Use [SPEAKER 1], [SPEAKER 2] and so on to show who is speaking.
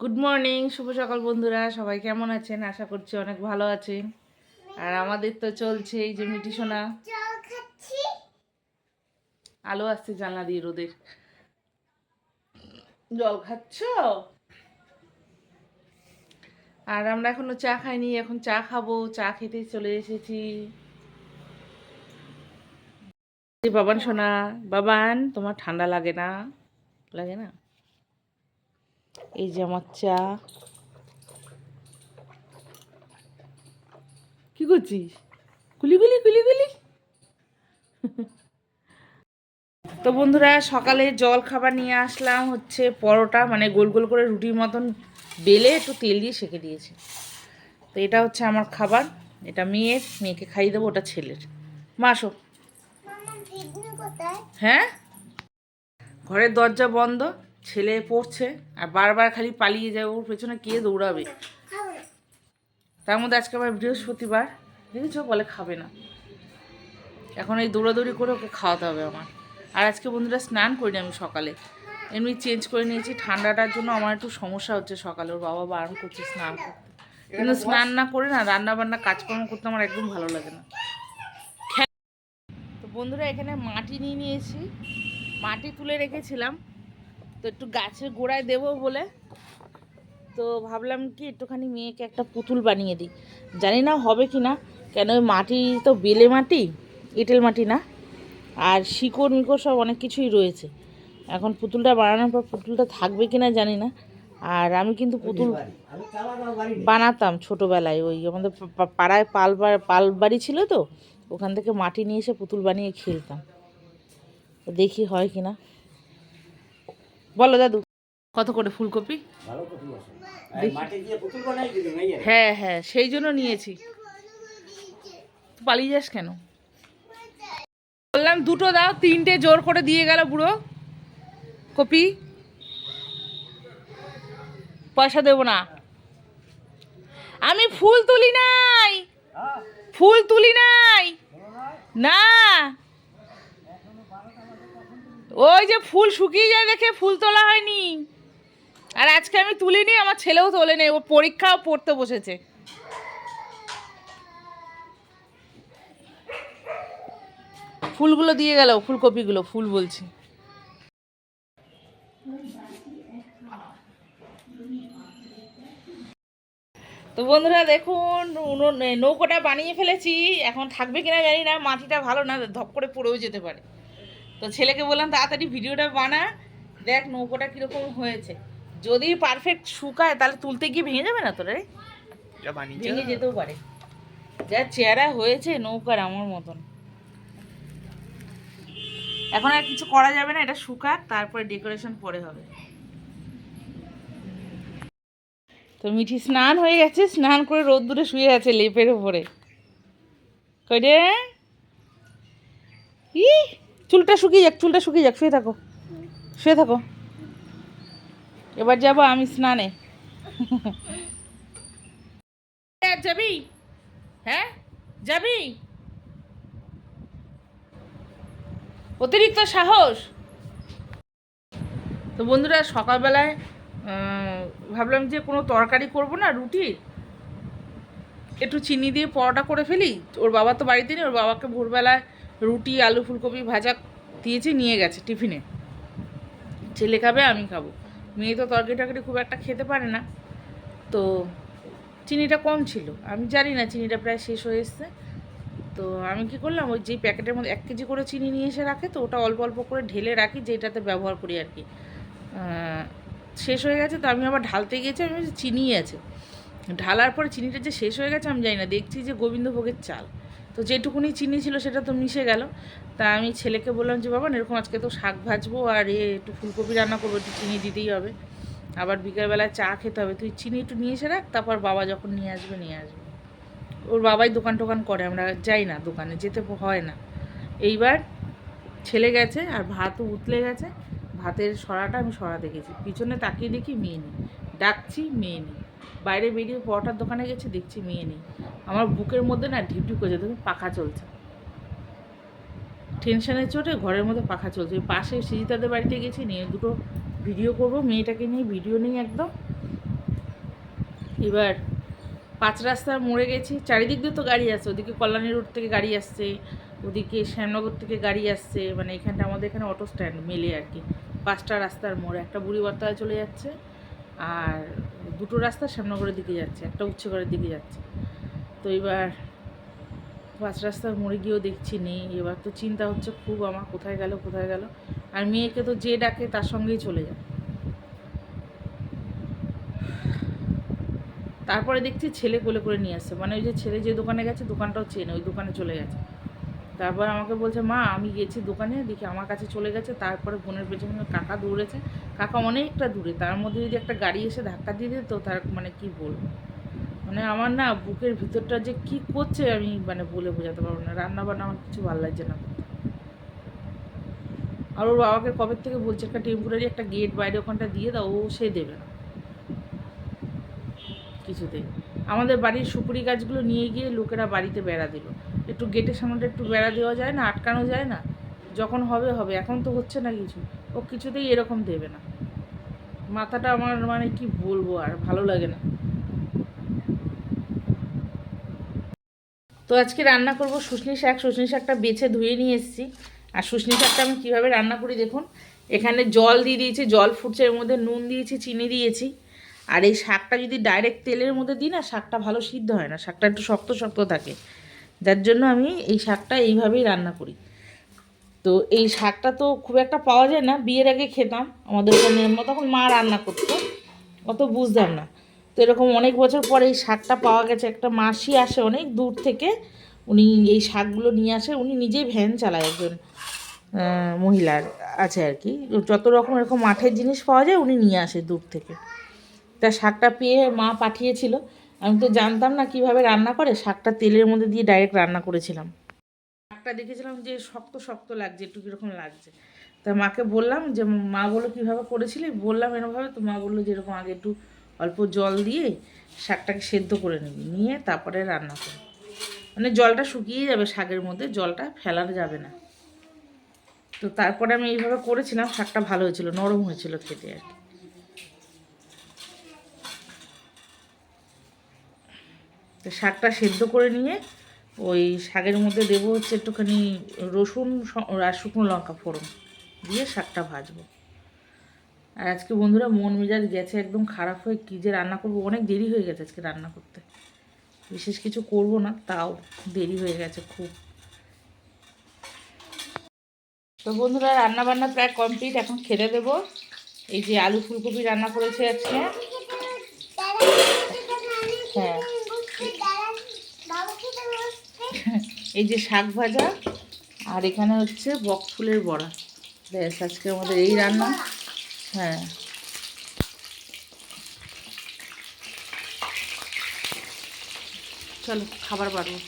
[SPEAKER 1] Good morning শুভ সকাল বন্ধুরা সবাই কেমন আছেন? আশা করছি অনেক ভালো আছেন আর আমাদের তো চলছে এই যে মিটি সোনা আলো আসছে জানলা দিয়ে রোদের। জল খাচ্ছ? আর আমরা এখনও চা খাইনি এখন চা খাব চা খেতে চলে এসেছি। বাবান সোনা বাবান তোমার ঠান্ডা লাগে না? লাগে না? এই যে আমার চা। কি করছিস? গুলি গুলি গুলি গুলি। তো বন্ধুরা সকালে জল খাবার নিয়ে আসলাম হচ্ছে পরোটা মানে গোল গোল করে রুটির মতন বেলে একটু তেল দিয়ে সেঁকে দিয়েছি। তো এটা হচ্ছে আমার খাবার এটা মেয়ের মেয়েকে খাইয়ে দেবো ওটা ছেলের। মাসো হ্যাঁ? ঘরের দরজা বন্ধ। ছেলে পড়ছে আর বারবার খালি পালিয়ে যায় ওর পেছনে কে দৌড়াবে? তার মধ্যে আজকে আবার বৃহস্পতিবার দেখেছ? বলে খাবে না। এখন এই দৌড়াদৌড়ি করে ওকে খাওয়াতে হবে আমার। আর আজকে বন্ধুরা স্নান করিনি আমি সকালে। এমনি চেঞ্জ করে নিয়েছি ঠান্ডাটার জন্য আমার একটু সমস্যা হচ্ছে সকালে। ওর বাবা বারণ করছে স্নান করতে। কিন্তু স্নান না করে না রান্না বান্না কাজকর্ম করতে আমার একদম ভালো লাগে না। তো বন্ধুরা এখানে মাটি নিয়ে নিয়েছি। মাটি তুলে রেখেছিলাম। তো একটু গাছের গোড়ায় দেবো বলে। তো ভাবলাম কি একটুখানি মেয়েকে একটা পুতুল বানিয়ে দিই। জানি না হবে কি না কেন ওই মাটি তো বেলে মাটি এঁটেল মাটি না আর শিকড় মিকড় সব অনেক কিছুই রয়েছে। এখন পুতুলটা বানানোর পর পুতুলটা থাকবে কি না জানি না আর আমি কিন্তু পুতুল বানাতাম ছোটোবেলায় ওই আমাদের পাড়ায় পাল বা- পাল বাড়ি ছিল তো ওখান থেকে মাটি নিয়ে এসে পুতুল বানিয়ে খেলতাম। তো দেখি হয় কি না। বলো দাদু। কত করে ফুলকপি? হ্যাঁ হ্যাঁ সেই জন্য নিয়েছি। পালিয়ে যাস কেন? বললাম দুটো দাও তিনটে জোর করে দিয়ে গেল বুড়ো। কপি। পয়সা দেবো না। আমি ফুল তুলি নাই ফুল তুলি নাই না ওই যে ফুল শুকিয়ে যায় দেখে ফুল তোলা হয়নি। আর আজকে আমি তুলিনি, আমার ছেলেও তোলে নেই ও পরীক্ষাও পড়তে বসেছে। ফুলগুলো দিয়ে গেল, ফুলকপিগুলো, ফুল বলছি। তো বন্ধুরা দেখুন নৌকোটা বানিয়ে ফেলেছি, এখন থাকবে কিনা জানি না, মাটিটা ভালো না, ধপ করে পড়েও যেতে পারে। তো ছেলেকে বললাম তাড়াতাড়ি ভিডিওটা বানা দেখ নৌকোটা কীরকম হয়েছে। যদি পারফেক্ট শুকায় তাহলে তুলতে গিয়ে ভেঙে যাবে না তো রে? ভেঙে যেতেও পারে। যা চেহারা হয়েছে নৌকার আমার মতন। এখন আর কিছু করা যাবে না এটা শুকাক তারপরে ডেকোরেশন পরে হবে। তো মিঠি স্নান হয়ে গেছে স্নান করে রোদ্দুরে শুয়ে আছে লেপের উপরে। কই রে? ই! চুলটা শুকিয়ে যাক, চুলটা শুকিয়ে যাক, শুয়ে থাকো। শুয়ে থাকো। এবার যাব আমি স্নানে। যাবি? হ্যাঁ? যাবি? অতিরিক্ত সাহস? তো বন্ধুরা, সকালবেলায় ভাবলাম যে কোনো তরকারি করব না, রুটি। একটু চিনি দিয়ে পরোটা করে ফেলি। ওর বাবা তো বাড়িতে নেই, ওর বাবাকে ভোরবেলায় রুটি, আলু ফুলকপি ভাজা দিয়েছি, নিয়ে গেছে টিফিনে। ছেলে খাবে আমি খাব। মেয়ে তো তরকারি টরকারি খুব একটা খেতে পারে না। তো চিনিটা কম ছিল। আমি জানি না, চিনিটা প্রায় শেষ হয়ে এসছে। তো আমি কি করলাম, ওই যেই প্যাকেটের মধ্যে এক কেজি করে চিনি নিয়ে এসে রাখে, তো ওটা অল্প অল্প করে ঢেলে রাখি যেটাতে ব্যবহার করি আর কি। শেষ হয়ে গেছে, তো আমি আবার ঢালতে গিয়েছি, আমি চিনিই আছে। ঢালার পরে চিনিটা যে শেষ হয়ে গেছে, আমি জানি না। দেখছি যে গোবিন্দভোগের চাল। তো যেটুকুনি চিনি ছিল সেটা তো মিশে গেল। তা আমি ছেলেকে বললাম যে, বাবা, এরকম আজকে তো শাক ভাজবো আর এ একটু ফুলকপি রান্না করব, একটু চিনি দিতেই হবে। আবার বিকেলবেলায় চা খেতে হবে। তুই চিনি একটু নিয়ে এসে রাখ, তারপর বাবা যখন নিয়ে আসবে নিয়ে আসবে। ওর বাবাই দোকান টোকান করে, আমরা যাই না দোকানে, যেতে হয় না। এইবার ছেলে গেছে আর ভাতও উতলে গেছে। ভাতের সরাটা আমি সরাতে গেছি পিছনে তাকিয়ে দেখি মেয়ে নেই। ডাকছি, মেয়ে নেই। বাইরে বেরিয়ে পরোটার দোকানে গেছি, দেখছি মেয়ে নেই। আমার বুকের মধ্যে না ঢিপ ঢিপ করছে দেখুন পাখা চলছে। টেনশনের চোটে ঘরের মধ্যে পাখা চলছে। পাশে সিজিতাদের বাড়িতে গেছি, নিয়ে দুটো ভিডিও করব। মেয়েটাকে নিয়ে ভিডিও নিই একদম। এবার পাঁচ রাস্তার মোড়ে গেছি। চারিদিক দিয়ে তো গাড়ি আসছে। ওদিকে কল্যাণী রোড থেকে গাড়ি আসছে, ওদিকে শ্যামনগর থেকে গাড়ি আসছে। মানে এখানটা আমাদের এখানে অটো স্ট্যান্ড মেলে আর কি। পাঁচটা রাস্তার মোড়। একটা বুড়ি বর্তায় চলে যাচ্ছে। আর দুটো রাস্তা শ্যামনগরের দিকে যাচ্ছে, একটা উচ্চগড়ের দিকে যাচ্ছে। তো এবার পাঁচ রাস্তার মোড়ে গিয়েও দেখছি নেই। এবার তো চিন্তা হচ্ছে খুব আমার কোথায় গেল কোথায় গেল। আর মেয়েকে তো যে ডাকে তার সঙ্গেই চলে যায় তারপরে দেখছি ছেলে কোলে করে নিয়ে আসছে। মানে ওই যে ছেলে যে দোকানে গেছে, দোকানটাও চেনে, ওই দোকানে চলে গেছে। তারপর আমাকে বলছে, মা, আমি গেছি দোকানে, দেখি আমার কাছে চলে গেছে। তারপরে বোনের পেছনে কাকা দৌড়েছে। কাকা অনেকটা দূরে, তার মধ্যে যদি একটা গাড়ি এসে ধাক্কা দিয়ে দিত, তার মানে কি বলব? মানে আমার না বুকের ভিতরটা যে কি করছে আমি মানে বলে বোঝাতে পারব না রান্না বান্না আমার কিছু ভালো লাগছে না। আর ওর বাবাকে কবে থেকে বলছে, একটা টেম্পোরারি একটা গেট বাইরে ওখানটা দিয়ে দাও, ও সে দেবে না। কিছুতেই। আমাদের বাড়ির সুপুরি গাছগুলো নিয়ে গিয়ে লোকেরা বাড়িতে বেড়া দিল। একটু গেটের সামনেটা একটু বেড়া দেওয়া যায় না, আটকানো যায় না। যখন হবে হবে। এখন তো হচ্ছে না কিছু। ও কিছুতেই এরকম দেবে না। মাথাটা আমার মানে কি বলব আর ভালো লাগে না। তো আজকে রান্না করব শুশনি শাক। শুশনি শাকটা বেছে ধুয়ে নিয়ে এসেছি। আর শুশনি শাকটা আমি কীভাবে রান্না করি দেখুন। এখানে জল দিয়ে দিয়েছি, জল ফুটছে, এর মধ্যে নুন দিয়েছি, চিনি দিয়েছি। আর এই শাকটা যদি ডাইরেক্ট তেলের মধ্যে দিই না, শাকটা ভালো সিদ্ধ হয় না। শাকটা একটু শক্ত শক্ত থাকে। যার জন্য আমি এই শাকটা এইভাবেই রান্না করি। তো এই শাকটা তো খুব একটা পাওয়া যায় না। বিয়ের আগে খেতাম, আমাদের তখন মা রান্না করতো, অত বুঝতাম না। তো এরকম অনেক বছর পরে এই শাকটা পাওয়া গেছে। একটা মাসি আসে অনেক দূর থেকে, উনি এই শাকগুলো নিয়ে আসে, উনি নিজেই ভ্যান চালায় একজন মহিলার আছে আর কি। যত রকম এরকম মাঠের জিনিস পাওয়া যায়, উনি নিয়ে আসে দূর থেকে। তা শাকটা পেয়ে মা পাঠিয়েছিল। আমি তো জানতাম না কীভাবে রান্না করে, শাকটা তেলের মধ্যে দিয়ে ডাইরেক্ট রান্না করেছিলাম। শাকটা দেখেছিলাম যে শক্ত শক্ত লাগছে, একটু কীরকম লাগছে। তা মাকে বললাম যে, মা বলল, কীভাবে করেছিলি? বললাম এরকমভাবে তো মা বলল যেরকম আগে একটু অল্প জল দিয়ে শাকটাকে সেদ্ধ করে নিবি, নিয়ে তারপরে রান্না করবি। মানে জলটা শুকিয়ে যাবে শাকের মধ্যে, জলটা ফেলানো যাবে না। তো তারপরে আমি এইভাবে করেছিলাম, শাকটা ভালো হয়েছিল, নরম হয়েছিল খেতে আর কি। তো শাকটা সেদ্ধ করে নিয়ে ওই শাকের মধ্যে দেবো হচ্ছে একটুখানি রসুন আর শুকনো লঙ্কা ফোড়ন দিয়ে শাকটা ভাজবো। আর আজকে বন্ধুরা মন মেজাজ গেছে একদম খারাপ হয়ে কী যে রান্না করব, অনেক দেরি হয়ে গেছে আজকে রান্না করতে। বিশেষ কিছু করব না, তাও দেরি হয়ে গেছে খুব। তো বন্ধুরা রান্না বান্না প্রায় কমপ্লিট, এখন খেতে দেবো। এই যে আলু ফুলকপি রান্না করেছে আজকে। হ্যাঁ। এই যে শাক ভাজা আর এখানে হচ্ছে বক ফুলের বড়া। ব্যাস, আজকে আমাদের এই রান্না। হ্যাঁ। চলো, খাবার বাড়বো।